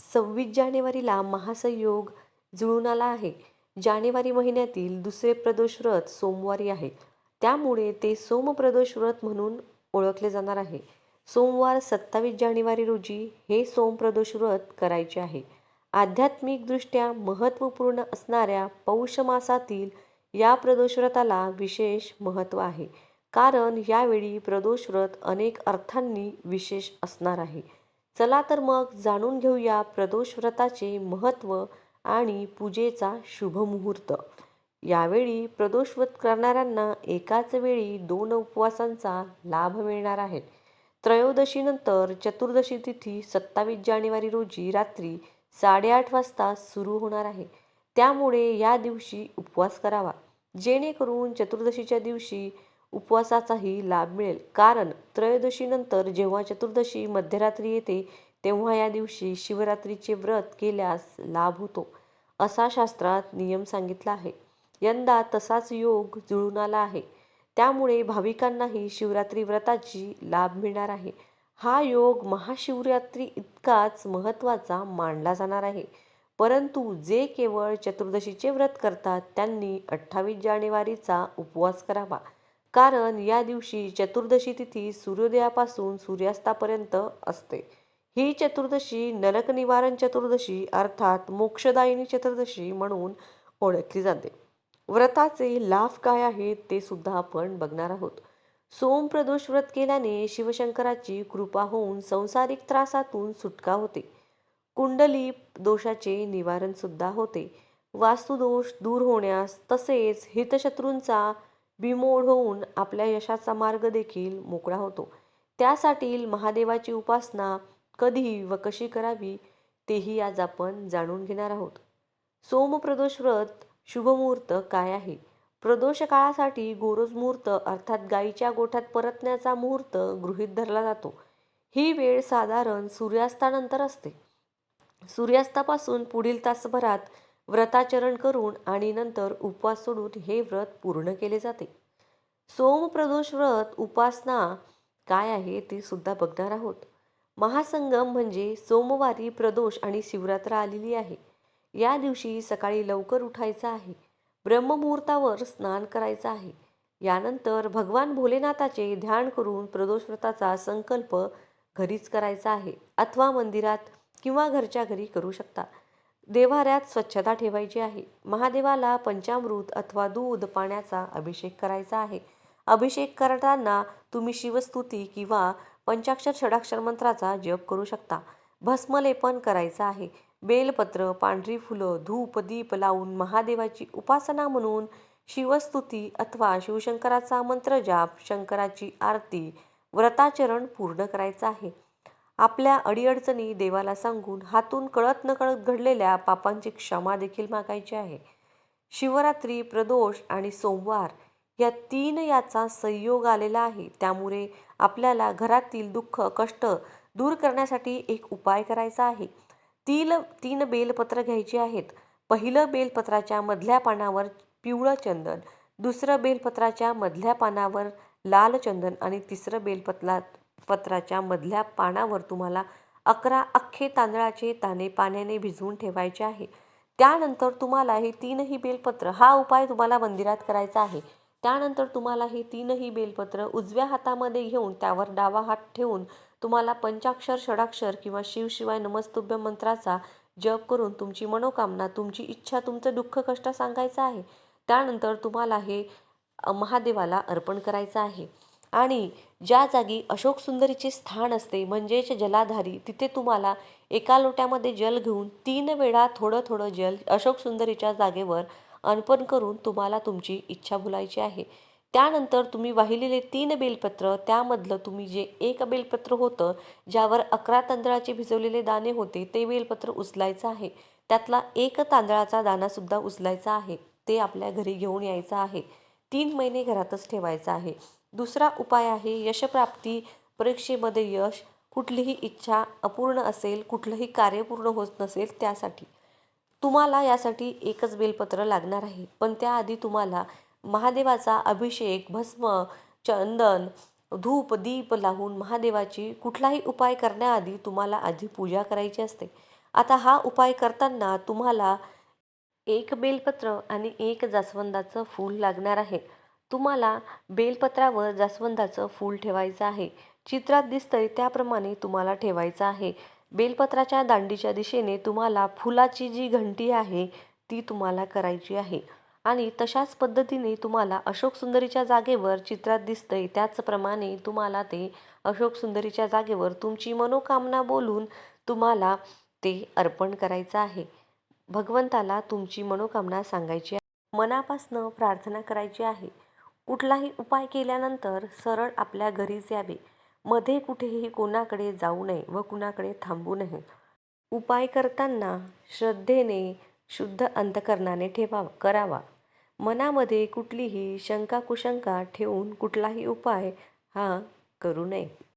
सव्वीस जानेवारीला महासंयोग जुळून आला आहे. जानेवारी महिन्यातील दुसरे प्रदोष व्रत सोमवारी आहे. त्यामुळे ते सोमप्रदोष व्रत म्हणून ओळखले जाणार आहे. सोमवार सत्तावीस जानेवारी रोजी हे सोमप्रदोष व्रत करायचे आहे. आध्यात्मिकदृष्ट्या महत्त्वपूर्ण असणाऱ्या पौष मासातील या प्रदोष व्रताला विशेष महत्त्व आहे. कारण यावेळी प्रदोष व्रत अनेक अर्थांनी विशेष असणार आहे. चला तर मग जाणून घेऊया प्रदोष व्रताचे महत्त्व आणि पूजेचा शुभ मुहूर्त. यावेळी प्रदोष व्रत करणाऱ्यांना एकाच वेळी दोन उपवासांचा लाभ मिळणार आहे. त्रयोदशीनंतर चतुर्दशी तिथी सत्तावीस जानेवारी रोजी रात्री साडेआठ वाजता सुरू होणार आहे. त्यामुळे या दिवशी उपवास करावा. जेणेकरून चतुर्दशीच्या दिवशी उपवासाचाही लाभ मिळेल. कारण त्रयोदशीनंतर जेव्हा चतुर्दशी मध्यरात्री येते तेव्हा या दिवशी शिवरात्रीचे व्रत केल्यास लाभ होतो असा शास्त्रात नियम सांगितला आहे. यंदा तसाच योग जुळून आला आहे. त्यामुळे भाविकांनाही शिवरात्री व्रताची लाभ मिळणार आहे. हा योग महाशिवरात्री इतकाच महत्त्वाचा मानला जाणार आहे. परंतु जे केवळ चतुर्दशीचे व्रत करतात त्यांनी अठ्ठावीस जानेवारीचा उपवास करावा. कारण या दिवशी चतुर्दशी तिथी सूर्योदयापासून सूर्यास्तापर्यंत असते. ही चतुर्दशी नरक निवारण चतुर्दशी अर्थात मोक्षदायिनी चतुर्दशी म्हणून ओळखली जाते. व्रताचे लाभ काय आहेत ते सुद्धा आपण बघणार आहोत. सोमप्रदोष व्रत केल्याने शिवशंकराची कृपा होऊन संसारिक त्रासातून सुटका होते. कुंडली दोषाचे निवारण सुद्धा होते. वास्तुदोष दूर होण्यास तसेच हितशत्रूंचा बिमोड होऊन आपल्या यशाचा मार्ग देखील मोकळा होतो. त्यासाठी महादेवाची उपासना कधी व कशी करावी तेही आज आपण जाणून घेणार आहोत. सोमप्रदोष व्रत शुभमुहूर्त काय आहे? प्रदोष काळासाठी गोरोज मुहूर्त अर्थात गायीच्या गोठ्यात परतण्याचा मुहूर्त गृहीत धरला जातो. ही वेळ साधारण सूर्यास्तानंतर असते. सूर्यास्तापासून पुढील तासभरात व्रताचरण करून आणि नंतर उपवास सोडून हे व्रत पूर्ण केले जाते. सोमप्रदोष व्रत उपासना काय आहे ते सुद्धा बघणार आहोत. महासंगम म्हणजे सोमवारी प्रदोष आणि शिवरात्र आलेली आहे. या दिवशी सकाळी लवकर उठायचं आहे. ब्रह्ममुहूर्तावर स्नान करायचं आहे. यानंतर भगवान भोलेनाथाचे ध्यान करून प्रदोष व्रताचा संकल्प घरीच करायचा आहे. अथवा मंदिरात किंवा घरच्या घरी करू शकता. देवाऱ्यात स्वच्छता ठेवायची आहे. महादेवाला पंचामृत अथवा दूध पाण्याचा अभिषेक करायचा आहे. अभिषेक करताना तुम्ही शिवस्तुती किंवा पंचाक्षर षडाक्षर मंत्राचा जप करू शकता. भस्मलेपन करायचं आहे. बेलपत्र पांढरी फुलं धूप दीप लावून महादेवाची उपासना म्हणून शिवस्तुती अथवा शिवशंकराचा मंत्रजाप शंकराची आरती व्रताचरण पूर्ण करायचं आहे. आपल्या अडीअडचणी देवाला सांगून हातून कळत नकळत घडलेल्या पापांची क्षमा देखील मागायची आहे. शिवरात्री प्रदोष आणि सोमवार या तीन याचा संयोग आलेला आहे. त्यामुळे आपल्याला घरातील दुःख कष्ट दूर करण्यासाठी एक उपाय करायचा आहे. तीन तीन बेलपत्र घ्यायची आहेत. पहिलं बेलपत्राच्या मधल्या पानावर पिवळं चंदन दुसरं बेलपत्राच्या मधल्या पानावर लाल चंदन आणि तिसरं बेलपत्रा पत्राच्या मधल्या पानावर तुम्हाला अकरा अख्खे तांदळाचे दाणे पाण्याने भिजवून ठेवायचे आहे. त्यानंतर तुम्हाला हे तीनही बेलपत्र हा उपाय तुम्हाला मंदिरात करायचा आहे. त्यानंतर तुम्हाला हे तीनही बेलपत्र उजव्या हातामध्ये घेऊन त्यावर डावा हात ठेवून तुम्हाला पंचाक्षर षडाक्षर किंवा शिवशिवाय नमस्तुभ्य मंत्राचा जप करून तुमची मनोकामना तुमची इच्छा तुमचं दुःख कष्ट सांगायचं आहे. त्यानंतर तुम्हाला हे महादेवाला अर्पण करायचं आहे. आणि ज्या जागी अशोक सुंदरीचे स्थान असते म्हणजेच जलाधारी तिथे तुम्हाला एका लोट्यामध्ये जल घेऊन तीन वेळा थोडं थोडं जल अशोक सुंदरीच्या जागेवर अर्पण करून तुम्हाला तुमची इच्छा भुलायची आहे. त्यानंतर तुम्ही वाहिलेले तीन बेलपत्र त्यामधलं तुम्ही जे एक बेलपत्र होतं ज्यावर अकरा तांदळाचे भिजवलेले दाणे होते ते बेलपत्र उचलायचं आहे. त्यातला एक तांदळाचा दाणासुद्धा उचलायचा आहे. ते आपल्या घरी घेऊन यायचं आहे. तीन महिने घरातच ठेवायचं आहे. दुसरा उपाय आहे यशप्राप्ती परीक्षेमध्ये यश कुठलीही इच्छा अपूर्ण असेल कुठलंही कार्य पूर्ण होत नसेल त्यासाठी. तुम्हाला यासाठी एकच बेलपत्र लागणार आहे. पण त्याआधी तुम्हाला महादेवाचा अभिषेक भस्म चंदन धूप दीप लावून महादेवाची कुठलाही उपाय करण्याआधी तुम्हाला आधी पूजा करायची असते. आता हा उपाय करताना तुम्हाला एक बेलपत्र आणि एक जास्वंदाचं फूल लागणार आहे. तुम्हाला बेलपत्रावर जास्वंदाचं फूल ठेवायचं आहे. चित्रात दिसतंय त्याप्रमाणे तुम्हाला ठेवायचं आहे. बेलपत्राच्या दांडीच्या दिशेने तुम्हाला फुलाची जी घंटी आहे ती तुम्हाला करायची आहे. आणि तशाच पद्धतीने तुम्हाला अशोक सुंदरीच्या जागेवर चित्रात दिसतंय त्याचप्रमाणे तुम्हाला ते अशोक सुंदरीच्या जागेवर तुमची मनोकामना बोलून तुम्हाला ते अर्पण करायचं आहे. भगवंताला तुमची मनोकामना सांगायची आहे. मनापासनं प्रार्थना करायची आहे. कुठलाही उपाय केल्यानंतर सरळ आपल्या घरीच यावे. मध्ये कुठेही कोणाकडे जाऊ नये व कुणाकडे थांबू नये. उपाय करताना श्रद्धेने शुद्ध अंतकरणाने ठेवा करावा. मनामध्ये कुठलीही शंका कुशंका ठेवून कुठलाही उपाय हा करू नये.